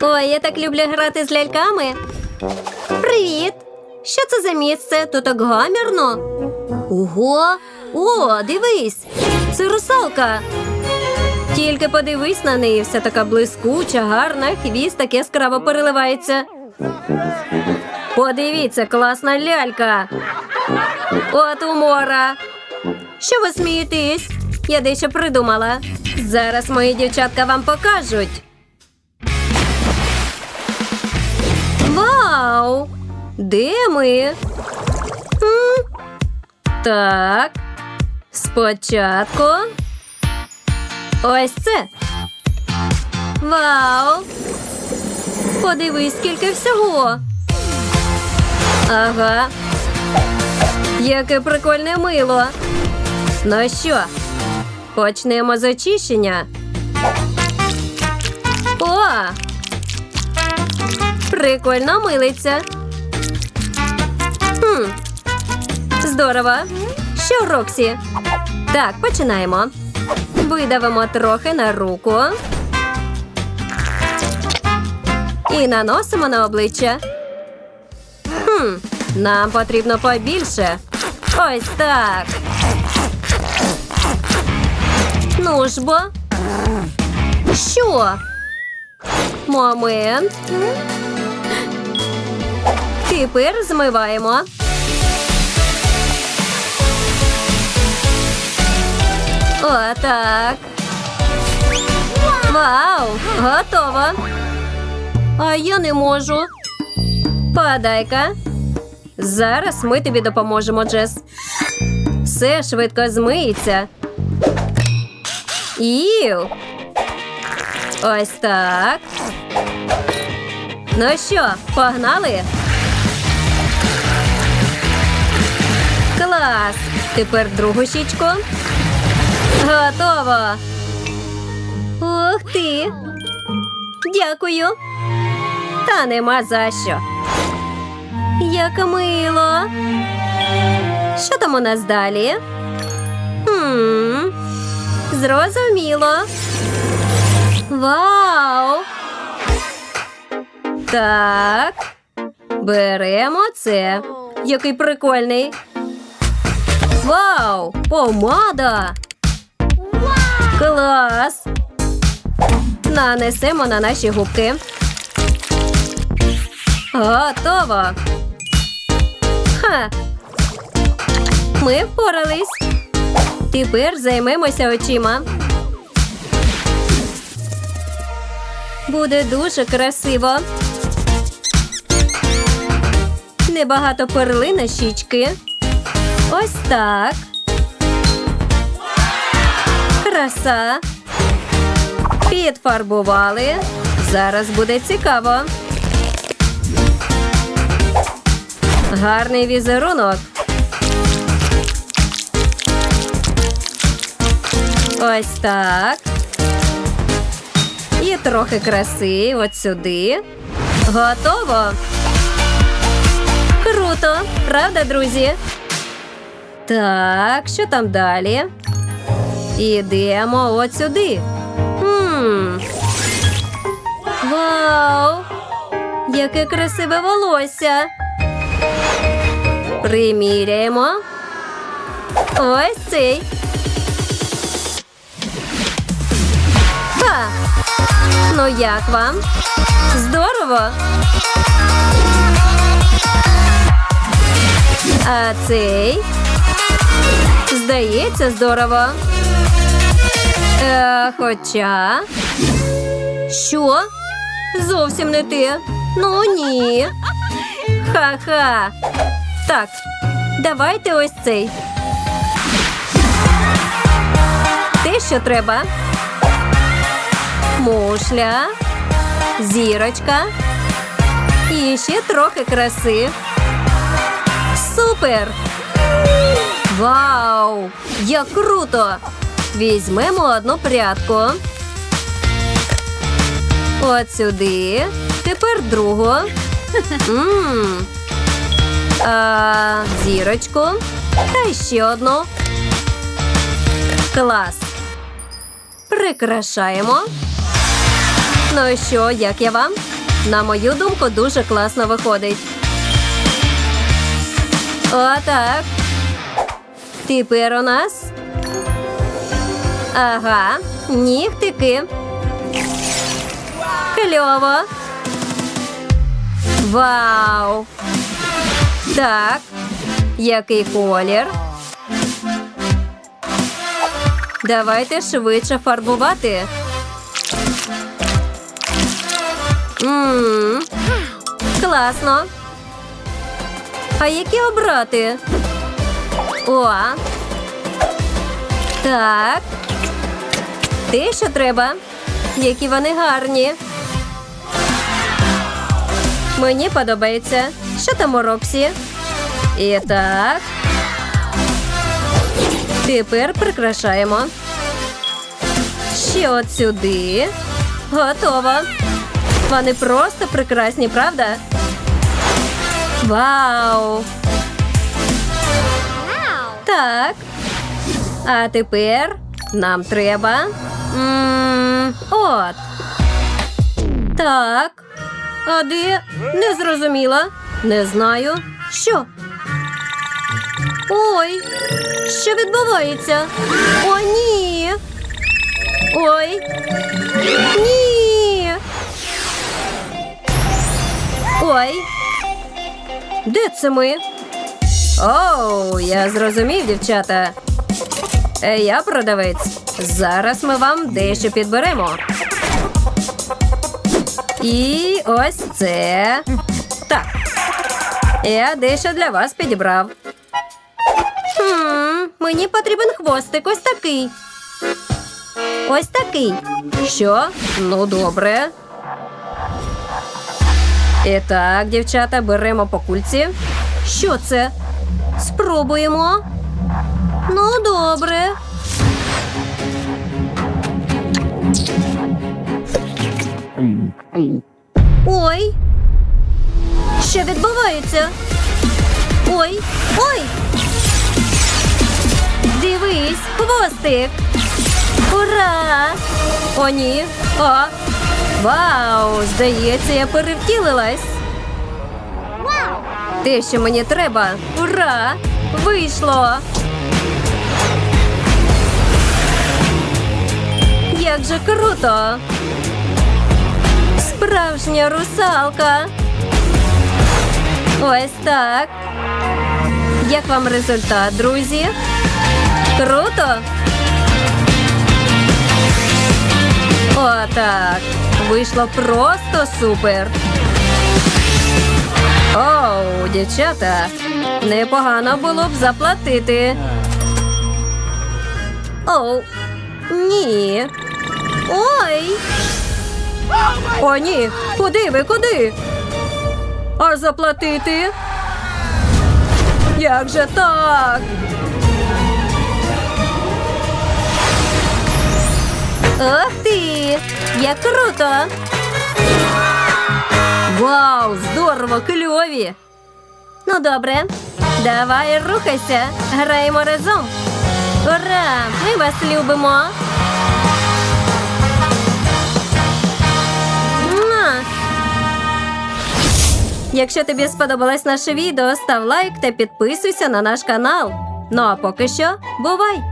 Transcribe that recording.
Ой, я так люблю грати з ляльками. Привіт! Що це за місце? Тут так гамірно. Ого! О, дивись! Це русалка. Тільки подивись на неї, вся така блискуча, гарна, хвіст так яскраво переливається. Подивіться, класна лялька. От умора. Що ви смієтесь? Я дещо придумала. Зараз мої дівчатка вам покажуть. Де ми? Так. Спочатку. Ось це. Вау! Подивись, скільки всього. Ага. Яке прикольне мило. Ну що, почнемо з очищення. О! Прикольно милиться. Хм. Здорово. Що, Роксі? Так, починаємо. Видавимо трохи на руку. І наносимо на обличчя. Хм, нам потрібно побільше. Ось так. Ну ж бо. Що? Момент. Тепер змиваємо. Отак. Вау! Готово. А я не можу. Подай-ка. Зараз ми тобі допоможемо, Джес. Все швидко змиється. Іу. Ось так. Ну що, погнали? Тепер другу щічку. Готово. Ух ти. Дякую. Та нема за що. Як мило. Що там у нас далі? Хм. Зрозуміло. Вау! Так. Беремо це. Який прикольний. Вау! Помада! Клас! Нанесемо на наші губки. Готово. Ха. Ми впорались. Тепер займемося очима. Буде дуже красиво. Небагато перли на щічки. Ось так. Краса. Підфарбували. Зараз буде цікаво. Гарний візерунок. Ось так. І трохи краси от сюди. Готово. Круто, правда, друзі? Так, що там далі? Ідемо от сюди. Хм. Вау! Яке красиве волосся. Приміряємо. Ось цей. Ха! Ну як вам? Здорово. А цей? Здається, здорово. Е, хоча. Що? Зовсім не те. Ну ні. Ха-ха. Так, давайте ось цей. Те, що треба. Мушля, зірочка і ще трохи краси. Супер! Вау! Як круто! Візьмемо одну прядку. От сюди. Тепер другу. М. А, зірочку. Та ще одну. Клас. Прикрашаємо. Ну що, як я вам? На мою думку, дуже класно виходить. Отак. Тепер у нас. Ага, нігтики. Кльово. Вау. Так. Який колір? Давайте швидше фарбувати. Ммм, класно. А які обрати? О. Так. Те, що треба. Які вони гарні. Мені подобається. Що там у Роксі? І так. Тепер прикрашаємо. Ще от сюди. Готово. Вони просто прекрасні, правда? Вау! Так. А тепер нам треба. м, От. Так. А де? Не зрозуміла. Не знаю. Що? Ой, що відбувається? О, ні. Ой. Ні. Ой. Де це ми? Оу, я зрозумів, дівчата. Я продавець. Зараз ми вам дещо підберемо. І ось це. Так. Я дещо для вас підібрав. Хм, мені потрібен хвостик ось такий. Ось такий. Що? Ну, добре. І так, дівчата, беремо по кульці. Що це? Спробуємо. Ну, добре. Ой. Що відбувається? Ой, ой. Дивись, хвостик. Ура! О, ні. О. Вау! Здається, я перевтілилась. Те, що мені треба. Ура! Вийшло! Як же круто! Справжня русалка. Ось так. Як вам результат, друзі? Круто? Отак. Вийшло просто супер. Дівчата, непогано було б заплатити. Оу, ні. Ой. О, ні. Куди ви, куди? А заплатити? Як же так? Ох ти! Як круто! Вау, здорово, кльові! Ну добре, давай рухайся, граємо разом. Ура! Ми вас любимо! Якщо тобі сподобалось наше відео, став лайк та підписуйся на наш канал. Ну а поки що, бувай!